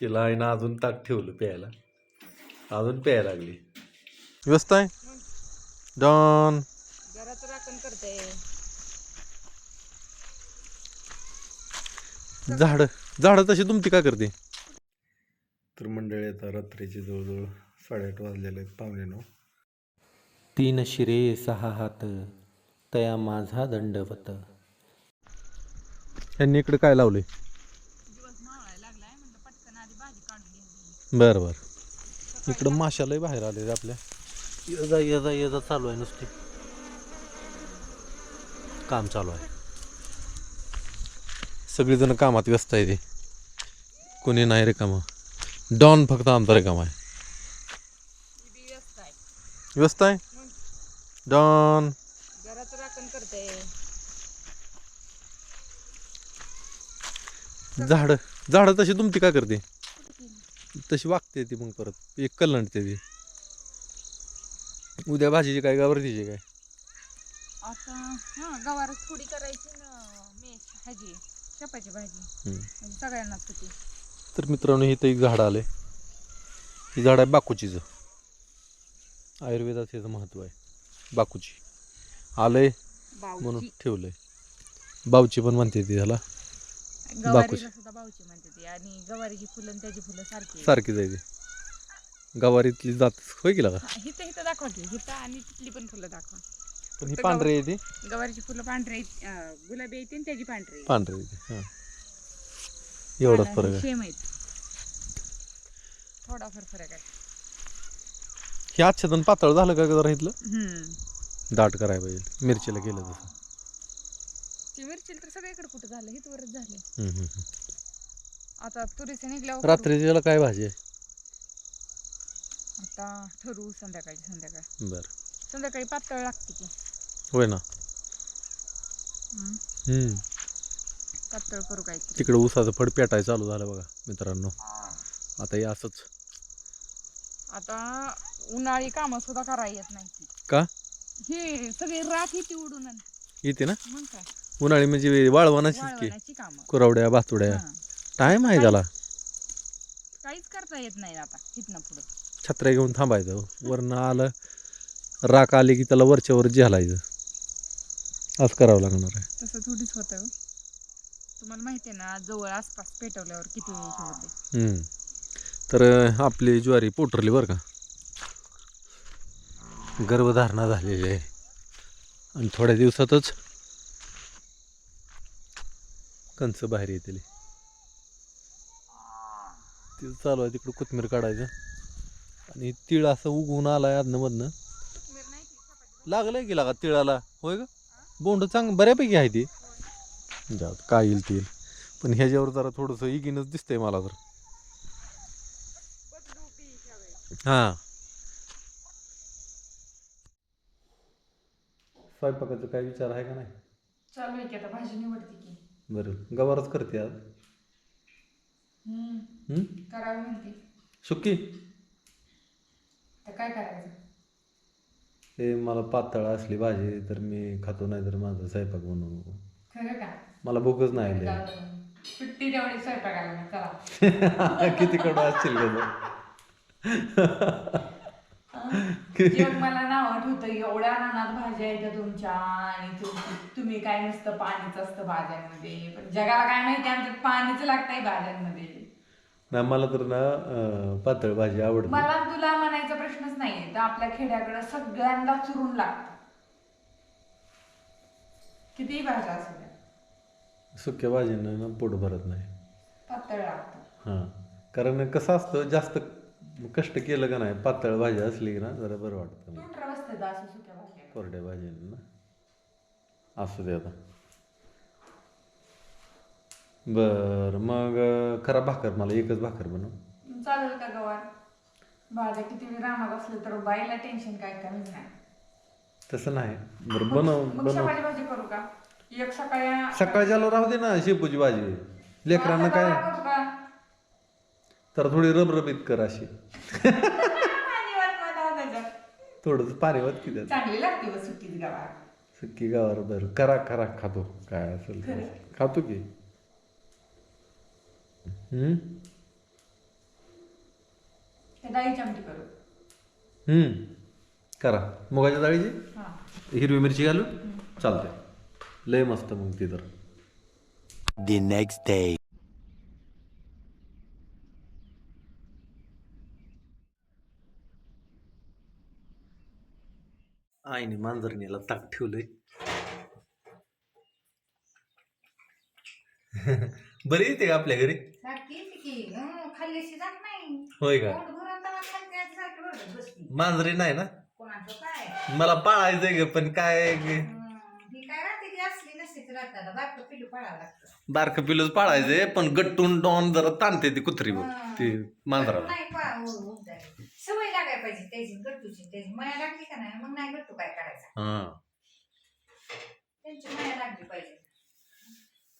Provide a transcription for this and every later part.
तिला आईनं अजून ताक ठेवलं प्यायला. अजून प्यायला लागली. व्यस्त आहे? डॉन. घराचं राखण करते. झाड झाडं तशी तुमची काय करते? तर मंडळी आता रात्रीचे जवळजवळ साडेआठ वाजलेले आहेत पावणे नऊ. तीन शिरे सहा हात तया माझा दंडवत. यांनी इकडे काय लावले दिवस मावळायला लागलाय म्हणलं पटकन आधी भाजी काढून घ्यावी बरं बरं. इकडं माशालाही बाहेर आले रे आपल्या. यजा यजा यजा चालू आहे नुसती. काम चालू आहे. सगळीजण कामात व्यस्त आहे ते. कोणी नाही रे कामं. डॉन फक्त आमचा रे काम आहे. व्यस्त आहे? व्यस्त आहे डॉन. घराचं राखण करते. झाड झाडं तशी तुमची काय करते? तशी वागते ती मग परत. एक कलंडते ती. उद्या भाजीची काय गावरतीची काय? आता हा गवारच थोडी करायची ना मेश भाजी हम्म. म्हणजे सगळ्यांनाच होती. तर मित्रांनो इथं एक झाड आले ही झाड आहे बाकूचीचं. आयुर्वेदात याचं महत्त्व आहे. बाकूची. आलंय म्हणून बावची ठेवलंय. बावची पण म्हणते ती त्याला बाकुची. गवारीला सुद्धा बावची म्हणते ती. आणि गवारीची फुलं आणि त्याची फुलं सारखी. सारखी जायची गवारीतली जात होय गेला का हिथं हिथं दाखवा की. हिथं आणि तिथली पण फुलं दाखवा. पण ही फक्त पांढरी आहे ती? गवारीची फुलं पांढरी आहेत, अं, गुलाबी आहेत आणि त्याची पांढरी आहेत. पांढरी आहे ती. हां. एवढाच फरक आहे. सेम आहेत. थोडाफार फरक आहे. हे आच्छादन पातळ झालं का जरा इथलं? हम्म. दाट करायला पाहिजे. मिरचीला केलं तसं. ती मिरची तर सगळीकडे कुठं झालं? झाले. हम्म, हम्म, हम्म. आता तुरीचे निघल्यावर करू. रात्रीच्याला काय भाजी? आहे आता ठरवू संध्याकाळी संध्याकाळ. बरं. संध्याकाळी पातळ लागते की होय ना. हम्म. हम्म. पातळ करू काहीतरी. तिकडं ऊसाचं फड पेटाय चालू झालं बघा मित्रांनो. आता हे असंच. आता उन्हाळी कामं सुद्धा करायला येत नाही ती. का? हे सगळे राख येते उडून आणि येते ना? मग काय? उन्हाळी म्हणजे वाळवणाचीच की. वाळवण्याची कामं. कुरवड्या बातुड्या हा. टाइम आहे त्याला. काहीच करता येत नाही आता इथनं पुढं. छत्र्या घेऊन थांबायचं. वरनं आलं राख आली की त्याला वरच्यावर झेलायचं. आज करावं लागणार आहे. तसं थोडीच होतं हो. तुम्हाला माहिती आहे ना जवळ आसपास पेटवल्यावर किती हे होते. हम्म. तर अं, आपली ज्वारी पोटरली बरं का. गर्भधारणा झालेली आहे. आणि थोड्या दिवसातच कंच बाहेर येतील. तिथं चालू आहे तिकडं कोथमीर काढायचं. आणि तीळ असं उगवून आलाय आदनं मधनं लागलंय की लागा तिळाला? होय का बोंड चांग बऱ्यापैकी आहे ती. जाऊ दे, काय येईल ती पण ह्याच्यावर जरा थोडंसं इगिनच दिसतंय मला तर हां. स्वयंपाकाचा काय विचार आहे का नाही? चालू आहे की आता भाजी निवडते की. बरं. गवारच करते आज. हम्म. हं? करावी म्हणते. सुक्की तर काय करायचं? ते मला पातळ असली भाजी तर मी खातो नाही तर माझा स्वयंपाक बनवू. नको खरं का? मला भूकच नाही आली. सुट्टी तेवढी स्वयंपाकाला मग चला. किती कडू असतील का मला आठवतं एवढ्या रानात भाज्या येत्या तुमच्या आणि तुम- तुम्ही काय नुसतं पाणीच असतं भाज्यांमध्ये पण जगाला काय माहिती आमच्यात पाणीच लागतंय भाज्यांमध्ये नाही मला तर ना अं, पातळ भाजी आवडते. मला तुला म्हणायचा प्रश्नच नाहीये तर आपल्या खेड्याकडे सगळ्यांना चुरून लागतं. कितीही भाज्या असू द्या. सुक्या भाजीनं ना पोट भरत नाही. पातळ लागतं. हां. कारण कसं असतं जास्त कष्ट केलं का नाही पातळ भाजी असली की ना जरा बरं वाटतं. बसते असं सुक्या भाज्या कोरड्या भाजीनं ना. असू दे आता. बरं मग करा भाकर मला एकच भाकर बनव. चालेल का गवार? भाज्या किती बी रानात असले तर बाईला टेन्शन काय कमीच नाही. तसं नाही. बरं बनव मग बनव. भाजी करू का? एक सकाळी सकाळच्याला राहू दे ना शेपूची भाजी. लेकरांना काय? गवार करू का? तर थोडी रबरबीत कर अशी पाणी वाट मला त्याच्यात. थोडंसं पाणी वाट की त्यात चांगली लागते सुट्टीत गवार. सुक्की गावावर बरं. करा करा खातो. काय असेल ते. खातो की. हम्म? डाळीची आमटी करू. हम्म. करा. मुगाच्या डाळीची हा. हिरवी मिरची घालून चालतंय. लय मस्त मग ती तर. The next day. आईने मांजरणीला ताक ठेवलंय. बरी येते का आपल्या घरी? होय का? मांजरी नाही ना? मला पाळायचंय ग पण काय बारक पिलूच पाळायचंय पण गट्टून डॉन जरा ताणते ती कुत्री बघ ती मांजराला. सवय लागाय पाहिजे त्याची गट्टूची त्याची. माया लागली का नाही? मग नाही गट्टू काय करायचा? हा. त्यांची माया लागली पाहिजे.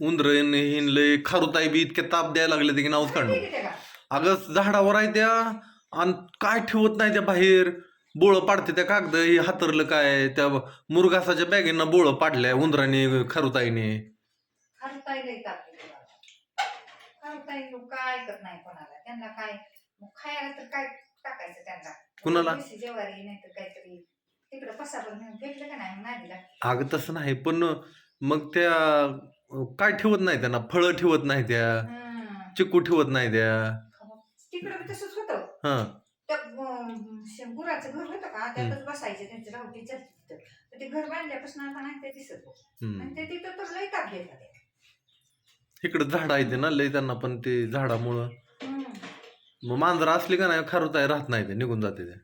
उंदर हिनलय खारुताई बी इतके ताप द्यायला लागले ते की नावच काढणं ठीक आहे का? अगं झाडावर आहे त्या आणि काय ठेवत नाही त्या बाहेर? बोळं पाडते त्या कागद हे हातरलं काय? त्या मुरगासाच्या बॅगेंना बोळं पाडल्या उंदराने खरुताईने. खारुताई लई तापली तुम्हाला. खारुताई लोक काय ऐकत नाही कोणाला? त्यांना काय? मग खायला तर काय टाकायचं त्यांना. कुणाला? देशी ज्वारी नाही तर काहीतरी तिकडं नेऊन फेकलं का नाही मग नादी लागते अगं तसं नाही पण मग त्या अं, काय ठेवत नाही त्यांना? फळं ठेवत नाही त्या हं. चिकू ठेवत नाही त्या. तिकडं बी तसंच होतं. हा. त्या अं, श- गुराचं घर होतं का? त्यातच बसायचं त्यांची रावटी चलती तिथं. तर ते घर बांधल्यापासून आता नाही ते दिसत हम्म. आणि ते तिथं तर लई ताप. इकडं झाड आहे ते ना लय त्यांना पण ते झाडामुळं. मग मांजर असली का नाही खरुताई राहत नाही ते निघून जाते ते.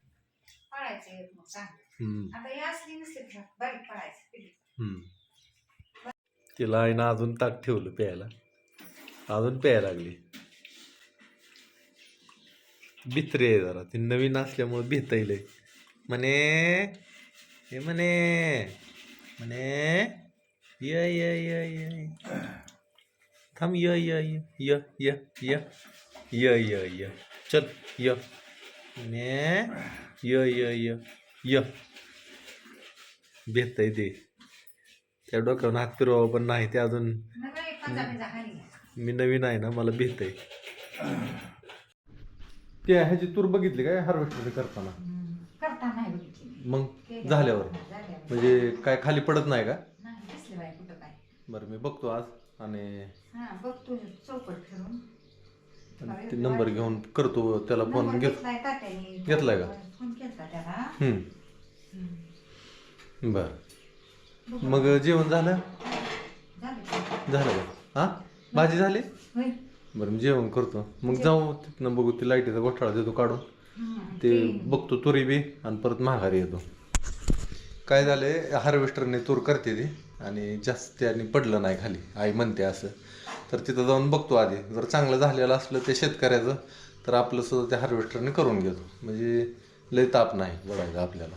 पळायचं एक मग सांग. हम्म. आता हे असली नसते तर बारीक पळायचं पिल्लू. हम्म. तिला आईनं अजून ताक ठेवलं प्यायला. अजून प्यायला लागली. भित्री आहे जरा. ती नवीन असल्यामुळे भिताईलय म्हणे हे म्हणे म्हणे य य य य. थांब य य य य य य य य य. चल य. म्हणे य य य य. भेटतंय ते. त्या डोक्यावर हात फिरवावं पण नाही ते अजून. मी नवीन आहे ना मला भीत आहे ते ह्याची तूर बघितली काय हार्वेस्टर करताना? मग झाल्यावर. म्हणजे काय खाली पडत नाही का? बरं मी बघतो आज आणि हा बघ तू चौकट फिरून. आणि ते नंबर घेऊन करतो त्याला फोन घेत घेतलाय का? फोन केलता त्याला हम्म. बरं. मग जेवण झालं झालं का? हा भाजी झाली. बरं मी जेवण करतो मग जाऊ तिथनं बघू ते लाईटीचा गोठाळा देतो काढून. ते बघतो तुरी बी आणि परत माघारी येतो काय झालंय हार्वेस्टरने तूर करते ती आणि जास्त त्याने पडलं नाही खाली आई म्हणते असं तर तिथं जाऊन बघतो आधी. जर चांगलं झालेलं असलं ते शेतकऱ्याचं तर आपलं सुद्धा त्या हार्वेस्टरने करून घेतो. म्हणजे लय ताप नाही बघायचं आपल्याला.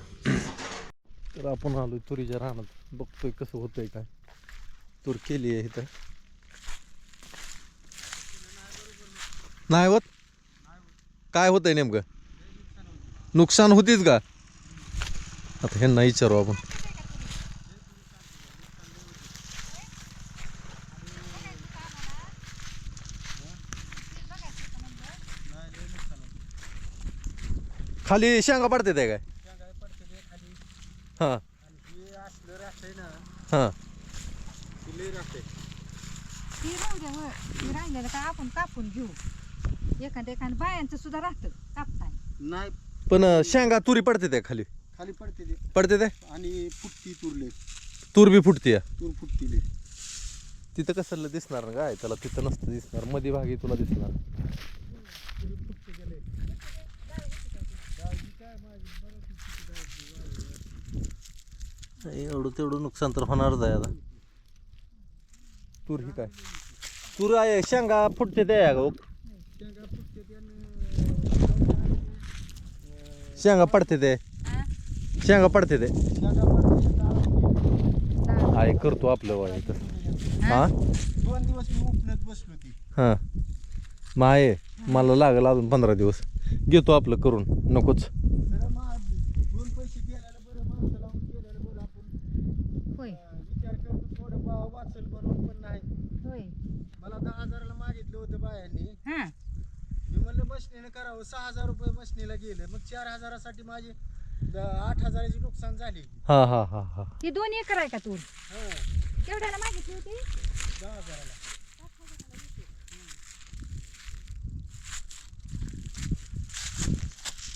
तर आपण आलो तुरीच्या रानात. बघतोय कसं होतंय काय. तूर केली आहे इथं. नाही होत? काय होतंय नेमकं? नुकसान होतीच का? आता ह्यांना विचारू आपण. खाली शेंगा पडते ते काय? हां. हां ती राहू द्या होय. ती राहिलेलं काय आपण कापून घेऊ. एखाद्या एखाद्या बायांचं सुद्धा राहतं कापताना. नाही पण अं, शेंगा तुरी पडते ते खाली. खाली पडते ते पडते ते आणि फुटती तुरले. तूर बी फुटते तूर फुटतीले. तिथं कसं दिसणार ना काय त्याला तिथं नसतं दिसणार. मध्ये भागी तुला दिसणार. एवढं तेवढं नुकसान तर होणारच आहे आता. तूर ही काय? तूर आहे शेंगा फुटते ते आहे शेंगा पडते ते शेंगा पडते ते आहे करतो आपलं वय तर हा? दोन दिवस मी बसलो ती हां. आहे मला लागलं अजून पंधरा दिवस. घेतो आपलं करून नकोच सगळं मग दोन पैसे गेल्याला बरं माणसं लावून गेल्याला बरं आपण होय अं, विचार करतो थोडं बा वाचल म्हणून पण नाही होय मला दहा हजाराला मागितलं होतं बायांनी हा मी म्हणलं बस मशनीनं करावं. सहा हजार रुपये मशनीला गेले. मग चार हजारासाठी माझी द- आठ हजाराची नुकसान झाली. हा हा हा हा. ही दोन एकर आहे का तूर हा. केवढ्याला मागितली होती? दहा हजाराला.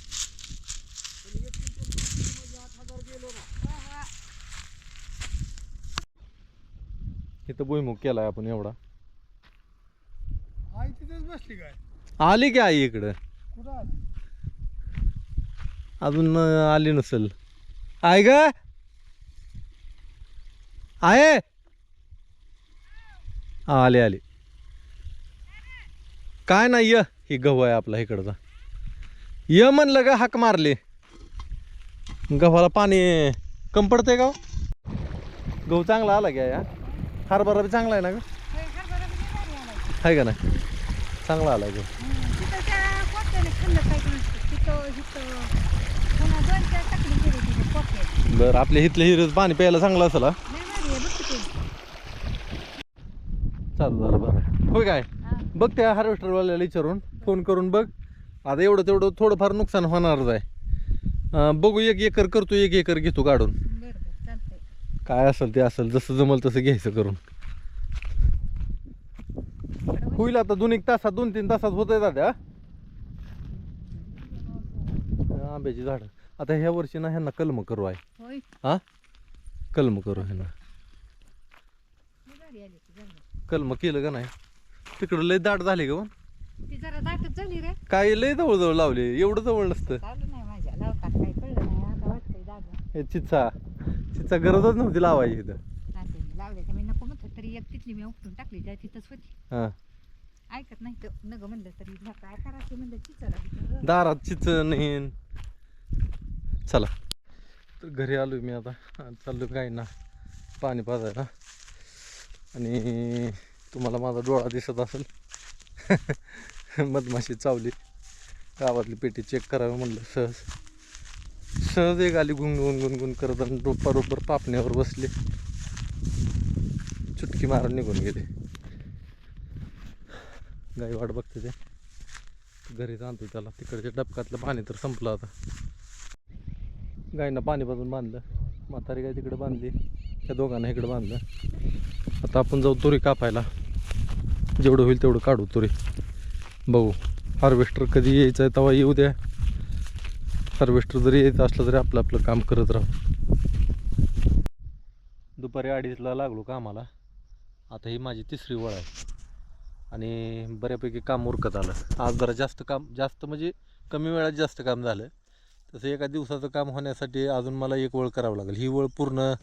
पण एक क्विंटल तूर म्हणजे आठ हजार गेलो ना. इथं भुईमुग केलाय आपण एवढा. आई तिथेच बसली काय? आली की आई इकडं? अजून आली नसेल. आहे ग? आहे? हा, आले आले. काय नाही य. ही गहू आहे आपला इकडचा. य म्हणलं का हाक मारले. गव्हाला पाणी कम पडतंय का हो? गहू चांगला आला का या हरभरा बी चांगला आहे ना ग? आहे का नाही? चांगला आला गहू तिथं त्या पोट्याने खाल्लं काय तिथं तिथं पुन्हा दोन चार टाकली गेली तिथे पोट्यात बरं आपल्या इथले हिरच पाणी प्यायला चांगलं असेल चालू झालं बरं. होय काय? बघ त्या हार्वेस्टरवाल्याला विचारून फोन करून बघ. आता एवढं तेवढं थोडंफार नुकसान होणारच आहे. बघू एक एकर करतो एक एकर घेतो काढून. काय असेल ते असेल जसं जमल तसं घ्यायचं करून. होईल आता दोन एक तासात दोन तीन तासात होत आहे दादा आंब्याची झाडं. आता ह्या वर्षी ना ह्यांना कलम करू आहे. होय? हा? कलम करू ह्यांना. लई भारी आली ती झालं कलम केलं का नाही? तिकडं लय दाट झाले का पण? ती जरा दाटच झाली रे. काय लय जवळ जवळ लावले. एवढं जवळ नसतं. चालू नाही माझ्या लावतात काही कळलं नाही. आता वाटतंय दादा हे चिचा. चिचा गरजच नव्हती लावायची इथं. मी नको म्हणत तरी एक तिथली मी उपटून टाकली त्या तिथंच होती. हां. ऐकत नाही तर नग म्हणलं तरी काय करायचं? म्हणलं दारात चिच नाही. चला. तर घरी आलो मी आता. चाललो काही ना पाणी पाजायला. आणि तुम्हाला माझा डोळा दिसत असेल. मधमाशी चावली. गावातली पेटी चेक करावी म्हणलं सहज. सहज एक आली गुणगुण गुणगुण करत आणि रोपा रोपर पापण्यावर बसले. चुटकी मारून निघून गेले. गाई वाट बघते ते. घरी जाणतो त्याला. तिकडच्या डबकातलं पाणी तर संपलं आता. गायींना पाणी पाजून बांधलं. म्हातारी गाय तिकडे बांधली. त्या दोघांना इकडे बांधलं. आता आपण जाऊ तुरी कापायला. जेवढं होईल तेवढं काढू तुरी. बघू. हार्वेस्टर कधी यायचं आहे तेव्हा येऊ द्या. हार्वेस्टर जरी यायचं असलं तरी आपलं आपलं काम करत राहू. दुपारी अडीचला लागलो कामाला. आता ही माझी तिसरी वळ आहे. आणि बऱ्यापैकी काम उरकत आलं. आज जरा जास्त काम जास्त म्हणजे कमी वेळात जास्त काम झालं. तसं एका दिवसाचं काम होण्यासाठी अजून मला एक वळ करावं लागेल. ही वळ पूर्ण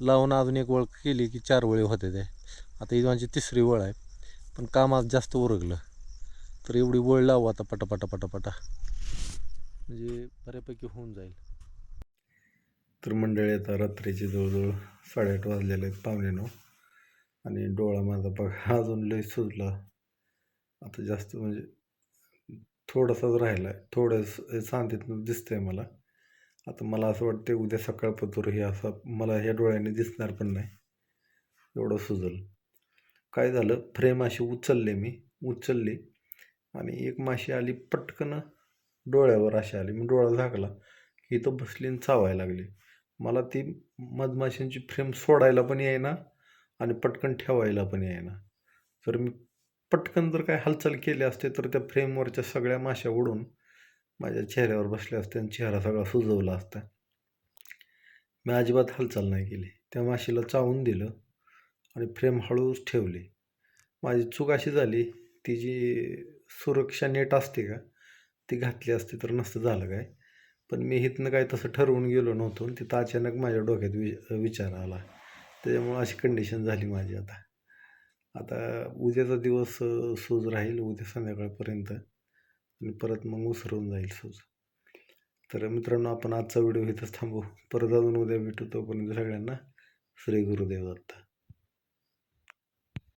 लावून अजून एक वळ केली की चार वळी होते ते. आता ही माझी तिसरी वळ आहे. पण काम आज जास्त उरगलं तर एवढी वळ लावू आता पटापटा पटापटा. म्हणजे बऱ्यापैकी होऊन जाईल. तर मंडळी आता रात्रीचे जवळजवळ साडेआठ वाजलेले आहेत पावणे नऊ आणि डोळा माझा बघा अजून लय सुजला. आता जास्त म्हणजे थोडासाच राहिला आहे थोडं दिसतं दिसतंय मला. आता मला असं वाटतं उद्या सकाळपतूर हे असं मला ह्या डोळ्याने दिसणार पण नाही. एवढं सुजल. काय झालं? फ्रेम अशी उचलले मी. उचलली आणि एक माशी आली पटकन डोळ्यावर अशी आली. मी डोळा झाकला की इथं बसली आणि चावायला लागली. मला ती मधमाशांची फ्रेम सोडायला पण येईना आणि पटकन ठेवायला पण येईना. तर मी पटकन जर काय हालचाल केली असते तर त्या फ्रेमवरच्या सगळ्या माश्या उडून माझ्या चेहऱ्यावर बसल्या असत्या आणि चेहरा सगळा सुजवला असता. मी अजिबात हालचाल नाही केली. त्या माशीला चावून दिलं आणि फ्रेम हळूच ठेवली. माझी चूक अशी झाली ती जी सुरक्षा नेट असते का ती घातली असती तर नसतं झालं काय. पण मी इथनं काय तसं ठरवून गेलो नव्हतो आणि तिथं अचानक माझ्या डोक्यात वि विचार आला. त्याच्यामुळं अशी कंडिशन झाली माझी आता. आता उद्याचा दिवस सूज राहील उद्या संध्याकाळपर्यंत आणि परत मग उसरून जाईल सूज. तर मित्रांनो आपण आजचा व्हिडिओ इथंच थांबू. परत अजून उद्या भेटू तोपर्यंत सगळ्यांना श्री गुरुदेव दत्ता.